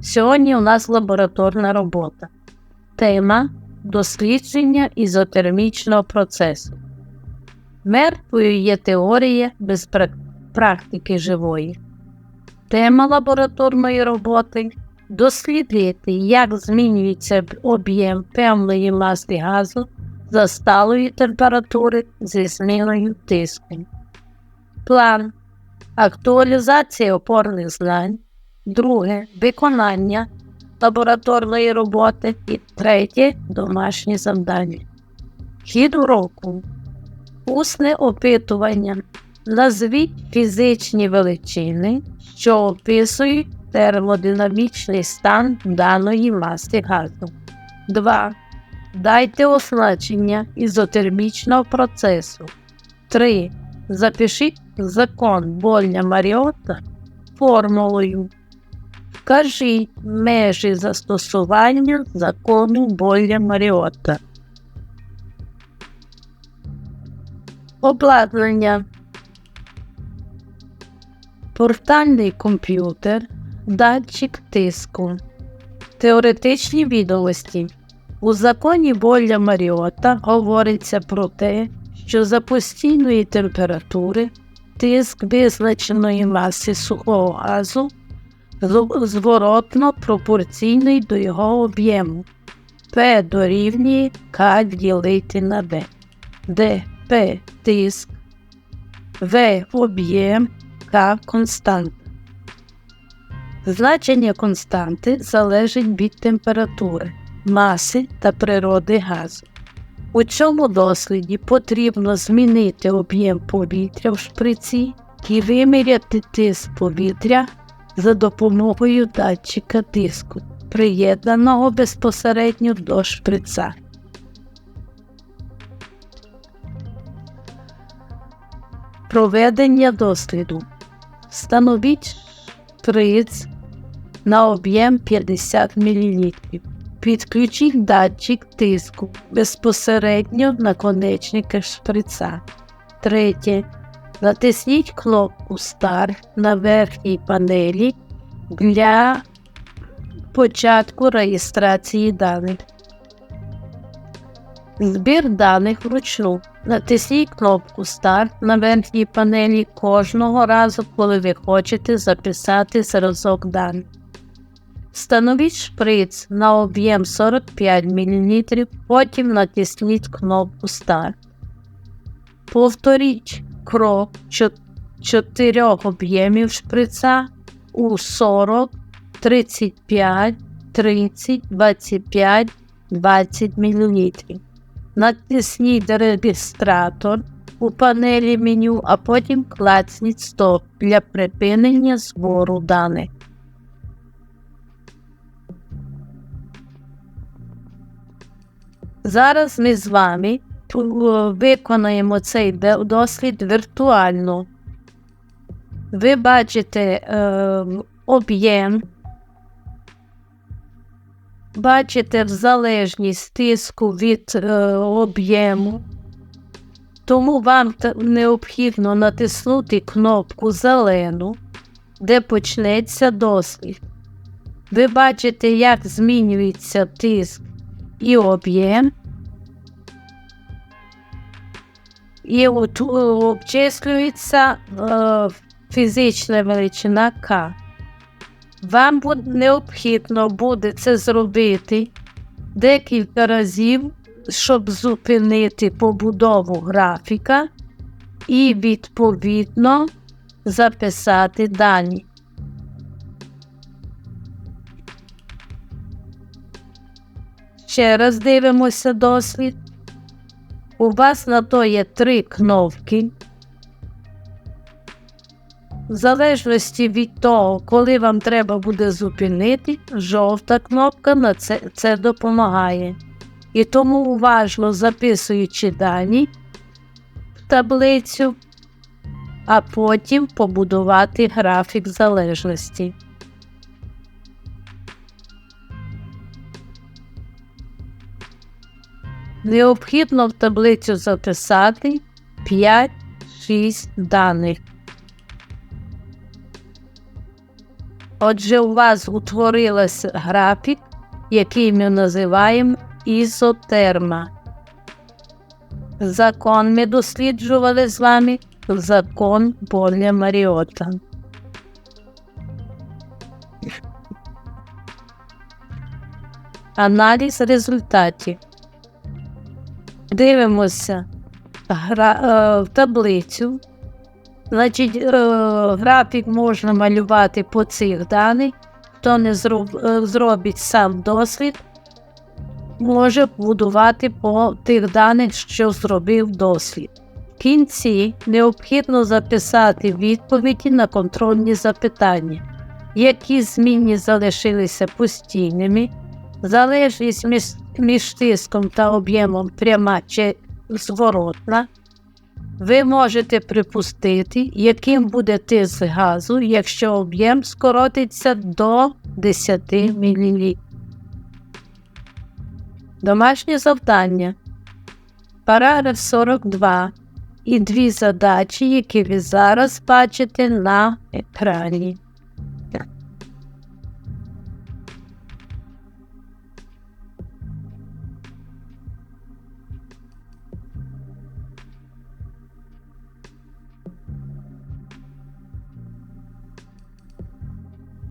Сьогодні у нас лабораторна робота. Тема дослідження ізотермічного процесу. Мертвою є теорія без практики живої. Тема лабораторної роботи дослідити, як змінюється об'єм певної маси газу за сталої температури зі зміною тиску. План актуалізація опорних знань. Друге виконання лабораторної роботи. І третє домашні завдання. Хід уроку. Усне опитування. Назвіть фізичні величини, що описують термодинамічний стан даної маси газу. 2. Дайте означення ізотермічного процесу. 3. Запишіть закон Больня Маріота формулою. Вкажіть межі застосування закону Болья Маріота. Обладнання. Портальний комп'ютер, датчик тиску. Теоретичні відомості. У законі Болля Маріота говориться про те, що за постійної температури тиск визначеної маси сухого газу зворотно пропорційний до його об'єму. P дорівнює К ділити на B, де P тиск, В об'єм, К константа. Значення константи залежить від температури, маси та природи газу. У цьому досліді потрібно змінити об'єм повітря в шприці і виміряти тиск повітря за допомогою датчика тиску, приєднаного безпосередньо до шприца. Проведення досліду. Встановіть шприц на об'єм 50 мл. Підключіть датчик тиску безпосередньо на конечники шприца. Третє. Натисніть кнопку Старт на верхній панелі для початку реєстрації даних. Збір даних вручну. Натисніть кнопку Старт на верхній панелі кожного разу, коли ви хочете записати зразок даних. Встановіть шприц на об'єм 45 мл, потім натисніть кнопку Старт. Повторіть крок чо- чотирьох об'ємів шприца у 40, 35, 30, 25, 20 мл. Натисніть реєстратор у панелі меню, а потім клацніть стоп для припинення збору даних. Зараз ми з вами виконаємо цей дослід віртуально. Ви бачите е, об'єм, бачите залежність тиску від е, об'єму. Тому вам необхідно натиснути кнопку зелену, де почнеться дослід. Ви бачите, як змінюється тиск і об'єм, і обчислюється е, фізична величина К. Вам необхідно буде це зробити декілька разів, щоб зупинити побудову графіка і відповідно записати дані. Ще раз дивимося дослід. У вас на то є три кнопки. В залежності від того, коли вам треба буде зупинити, жовта кнопка на це, це допомагає. І тому уважно записуючи дані в таблицю, а потім побудувати графік залежності. Необхідно в таблицю записати 5-6 даних. Отже, у вас утворилася графік, який ми називаємо ізотерма. Закон ми досліджували з вами закон Боля Маріота. Аналіз результатів. Дивимося гра, е, в таблицю. Значить, е, графік можна малювати по цих даних. Хто не зроб, е, зробить сам дослід, може будувати по тих даних, що зробив дослід. В кінці необхідно записати відповіді на контрольні запитання, які змінні залишилися постійними, залежність між тиском та об'ємом пряма чи зворотна. Ви можете припустити, яким буде тиск газу, якщо об'єм скоротиться до 10 мл. Домашнє завдання. Параграф 42 і дві задачі, які ви зараз бачите на екрані.